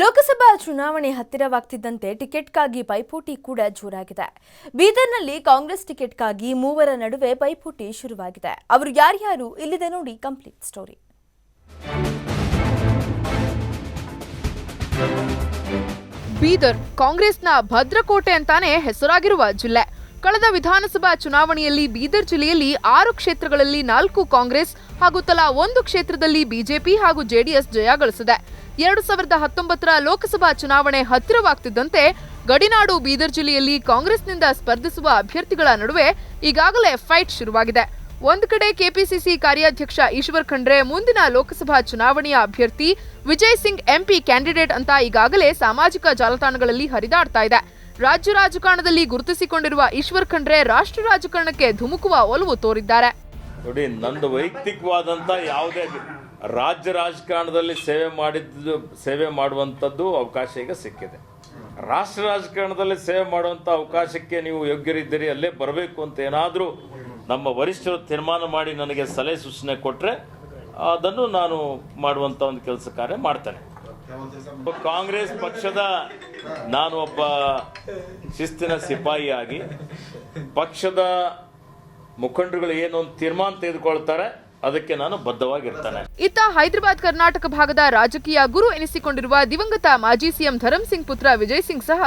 ಲೋಕಸಭಾ ಚುನಾವಣೆ ಹತ್ತಿರವಾಗ್ತಿದ್ದಂತೆ ಟಿಕೆಟ್ಗಾಗಿ ಪೈಪೋಟಿ ಕೂಡ ಜೋರಾಗಿದೆ. ಬೀದರ್ನಲ್ಲಿ ಕಾಂಗ್ರೆಸ್ ಟಿಕೆಟ್ಗಾಗಿ ಮೂವರ ನಡುವೆ ಪೈಪೋಟಿ ಶುರುವಾಗಿದೆ. ಅವರು ಯಾರ್ಯಾರು ಇಲ್ಲಿದೆ ನೋಡಿ ಕಂಪ್ಲೀಟ್ ಸ್ಟೋರಿ. ಬೀದರ್ ಕಾಂಗ್ರೆಸ್ನ ಭದ್ರಕೋಟೆ ಅಂತಾನೆ ಹೆಸರಾಗಿರುವ ಜಿಲ್ಲೆ. ಕಳೆದ ವಿಧಾನಸಭಾ ಚುನಾವಣೆಯಲ್ಲಿ ಬೀದರ್ ಜಿಲ್ಲೆಯಲ್ಲಿ ಆರು ಕ್ಷೇತ್ರಗಳಲ್ಲಿ ನಾಲ್ಕು ಕಾಂಗ್ರೆಸ್ ಹಾಗೂ ತಲಾ ಒಂದು ಕ್ಷೇತ್ರದಲ್ಲಿ ಬಿಜೆಪಿ ಹಾಗೂ ಜೆಡಿಎಸ್ ಜಯ ಗಳಿಸಿದೆ. ಎರಡು ಸಾವಿರದ ಹತ್ತೊಂಬತ್ತರ ಲೋಕಸಭಾ ಚುನಾವಣೆ ಹತ್ತಿರವಾಗ್ತಿದ್ದಂತೆ ಗಡಿನಾಡು ಬೀದರ್ ಜಿಲ್ಲೆಯಲ್ಲಿ ಕಾಂಗ್ರೆಸ್ನಿಂದ ಸ್ಪರ್ಧಿಸುವ ಅಭ್ಯರ್ಥಿಗಳ ನಡುವೆ ಈಗಾಗಲೇ ಫೈಟ್ ಶುರುವಾಗಿದೆ. ಒಂದು ಕಡೆ ಕೆಪಿಸಿಸಿ ಕಾರ್ಯಾಧ್ಯಕ್ಷ ಈಶ್ವರ್ ಖಂಡ್ರೆ, ಮುಂದಿನ ಲೋಕಸಭಾ ಚುನಾವಣೆಯ ಅಭ್ಯರ್ಥಿ ವಿಜಯ್ ಸಿಂಗ್ ಎಂಪಿ ಕ್ಯಾಂಡಿಡೇಟ್ ಅಂತ ಈಗಾಗಲೇ ಸಾಮಾಜಿಕ ಜಾಲತಾಣಗಳಲ್ಲಿ ಹರಿದಾಡ್ತಾ ಇದೆ. ರಾಜ್ಯ ರಾಜಕಾರಣದಲ್ಲಿ ಗುರುತಿಸಿಕೊಂಡಿರುವ ಈಶ್ವರ್ ಖಂಡ್ರೆ ರಾಷ್ಟ್ರ ರಾಜಕಾರಣಕ್ಕೆ ಧುಮುಕುವ ಒಲವು ತೋರಿದ್ದಾರೆ. ನೋಡಿ, ನಂದು ವೈಯಕ್ತಿಕವಾದಂತ ಯಾವುದೇ ರಾಜ್ಯ ರಾಜಕಾರಣದಲ್ಲಿ ಸೇವೆ ಮಾಡಿದ್ದು, ಸೇವೆ ಮಾಡುವಂಥದ್ದು ಅವಕಾಶ ಈಗ ಸಿಕ್ಕಿದೆ. ರಾಷ್ಟ್ರ ರಾಜಕಾರಣದಲ್ಲಿ ಸೇವೆ ಮಾಡುವಂಥ ಅವಕಾಶಕ್ಕೆ ನೀವು ಯೋಗ್ಯರಿದ್ದೀರಿ, ಅಲ್ಲೇ ಬರಬೇಕು ಅಂತ ಏನಾದರೂ ನಮ್ಮ ವರಿಷ್ಠರು ತೀರ್ಮಾನ ಮಾಡಿ ನನಗೆ ಸಲಹೆ ಸೂಚನೆ ಕೊಟ್ಟರೆ ಅದನ್ನು ನಾನು ಮಾಡುವಂಥ ಒಂದು ಕೆಲಸ ಕಾರ್ಯ ಮಾಡ್ತೇನೆ. ಕಾಂಗ್ರೆಸ್ ಪಕ್ಷದ ನಾನು ಒಬ್ಬ ಶಿಸ್ತಿನ ಸಿಪಾಯಿಯಾಗಿ ಪಕ್ಷದ ಮುಖಂಡರುಗಳು ಏನು ಒಂದು ತೀರ್ಮಾನ ತೆಗೆದುಕೊಳ್ತಾರೆ ಅದಕ್ಕೆ ನಾನು ಬದ್ಧವಾಗಿರ್ತೇನೆ. ಇತ್ತ ಹೈದರಾಬಾದ್ ಕರ್ನಾಟಕ ಭಾಗದ ರಾಜಕೀಯ ಗುರು ಎನಿಸಿಕೊಂಡಿರುವ ದಿವಂಗತ ಮಾಜಿ ಸಿಎಂ ಧರಂ ಸಿಂಗ್ ಪುತ್ರ ವಿಜಯ್ ಸಿಂಗ್ ಸಹ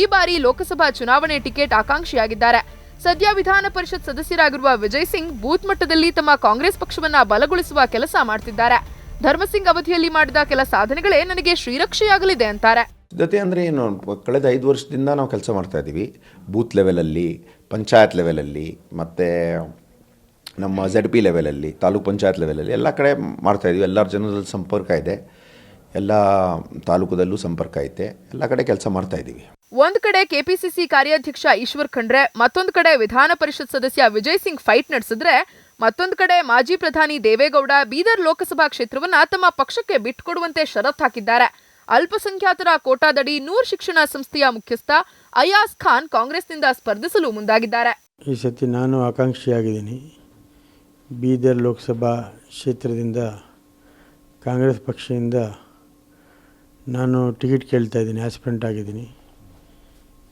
ಈ ಬಾರಿ ಲೋಕಸಭಾ ಚುನಾವಣೆ ಟಿಕೆಟ್ ಆಕಾಂಕ್ಷಿಯಾಗಿದ್ದಾರೆ. ಸದ್ಯ ವಿಧಾನ ಪರಿಷತ್ ಸದಸ್ಯರಾಗಿರುವ ವಿಜಯ್ ಸಿಂಗ್ ಬೂತ್ ಮಟ್ಟದಲ್ಲಿ ತಮ್ಮ ಕಾಂಗ್ರೆಸ್ ಪಕ್ಷವನ್ನ ಬಲಗೊಳಿಸುವ ಕೆಲಸ ಮಾಡ್ತಿದ್ದಾರೆ. ಧರ್ಮಸಿಂಗ್ ಅವಧಿಯಲ್ಲಿ ಮಾಡಿದ ಕೆಲ ಸಾಧನೆಗಳೇ ನನಗೆ ಶ್ರೀರಕ್ಷೆಯಾಗಲಿದೆ ಅಂತಾರೆ. ಜೊತೆ ಅಂದರೆ ಏನು ಕಳೆದ ಐದು ವರ್ಷದಿಂದ ನಾವು ಕೆಲಸ ಮಾಡ್ತಾ ಇದ್ದೀವಿ. ಬೂತ್ ಲೆವೆಲಲ್ಲಿ ಪಂಚಾಯತ್ ಲೆವೆಲಲ್ಲಿ ಮತ್ತು ನಮ್ಮ ಝೆಡ್ ಪಿ ಲೆವೆಲಲ್ಲಿ ತಾಲೂಕ್ ಪಂಚಾಯತ್ ಲೆವೆಲಲ್ಲಿ ಎಲ್ಲ ಕಡೆ ಮಾಡ್ತಾ ಇದ್ದೀವಿ ಎಲ್ಲರ ಜನರಲ್ಲಿ ಸಂಪರ್ಕ ಇದೆ. ಎಲ್ಲ ತಾಲೂಕದಲ್ಲೂ ಸಂಪರ್ಕ ಐತೆ. ಎಲ್ಲ ಕಡೆ ಕೆಲಸ ಮಾಡ್ತಾ ಇದ್ದೀವಿ. ಒಂದು ಕಡೆ ಕೆಪಿಸಿಸಿ ಕಾರ್ಯಾಧ್ಯಕ್ಷ ಈಶ್ವರ್ ಖಂಡ್ರೆ ಮತ್ತೊಂದು ಕಡೆ ವಿಧಾನ ಪರಿಷತ್ ಸದಸ್ಯ ವಿಜಯ್ ಸಿಂಗ್ ಫೈಟ್ ನಡೆಸಿದ್ರೆ ಮತ್ತೊಂದು ಕಡೆ ಮಾಜಿ ಪ್ರಧಾನಿ ದೇವೇಗೌಡ ಬೀದರ್ ಲೋಕಸಭಾ ಕ್ಷೇತ್ರವನ್ನ ತಮ್ಮ ಪಕ್ಷಕ್ಕೆ ಬಿಟ್ಟುಕೊಡುವಂತೆ ಷರತ್ ಹಾಕಿದ್ದಾರೆ. ಅಲ್ಪಸಂಖ್ಯಾತರ ಕೋಟಾದಡಿ ನೂರ್ ಶಿಕ್ಷಣ ಸಂಸ್ಥೆಯ ಮುಖ್ಯಸ್ಥ ಅಯಾಸ್ ಖಾನ್ ಕಾಂಗ್ರೆಸ್ನಿಂದ ಸ್ಪರ್ಧಿಸಲು ಮುಂದಾಗಿದ್ದಾರೆ. ಈ ಸತಿ ನಾನು ಆಕಾಂಕ್ಷಿಯಾಗಿದ್ದೀನಿ. ಬೀದರ್ ಲೋಕಸಭಾ ಕ್ಷೇತ್ರದಿಂದ ಕಾಂಗ್ರೆಸ್ ಪಕ್ಷದಿಂದ ನಾನು ಟಿಕೆಟ್ ಕೇಳ್ತಾ ಇದ್ದೀನಿ, ಆಸ್ಪಿರೆಂಟ್ ಆಗಿದ್ದೀನಿ.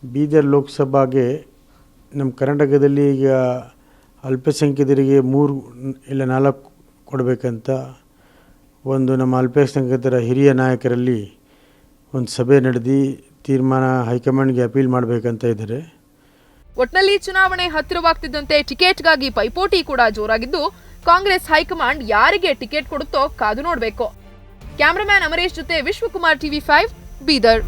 ಬೀದರ್ ಲೋಕಸಭಾಗೆ ನಮ್ಮ ಕರ್ನಾಟಕದಲ್ಲಿ ಈಗ ಅಲ್ಪಸಂಖ್ಯಾತರಿಗೆ ಮೂರು ಇಲ್ಲ ನಾಲ್ಕು ಕೊಡಬೇಕಂತ ಒಂದು ನಮ್ಮ ಅಲ್ಪಸಂಖ್ಯಾತರ ಹಿರಿಯ ನಾಯಕರಲ್ಲಿ ಒಂದು ಸಭೆ ನಡೆದು ತೀರ್ಮಾನ ಹೈಕಮಾಂಡ್ಗೆ ಅಪೀಲ್ ಮಾಡಬೇಕಂತ ಇದ್ದಾರೆ. ಒಟ್ನಲ್ಲಿ ಚುನಾವಣೆ ಹತ್ತಿರವಾಗ್ತಿದ್ದಂತೆ ಟಿಕೆಟ್ಗಾಗಿ ಪೈಪೋಟಿ ಕೂಡ ಜೋರಾಗಿದ್ದು, ಕಾಂಗ್ರೆಸ್ ಹೈಕಮಾಂಡ್ ಯಾರಿಗೆ ಟಿಕೆಟ್ ಕೊಡುತ್ತೋ ಕಾದು ನೋಡಬೇಕು. ಕ್ಯಾಮರಾಮ್ಯಾನ್ ಅಮರೇಶ್ ಜೊತೆ ವಿಶ್ವಕುಮಾರ್ ಟಿವಿ ಫೈವ್, ಬೀದರ್.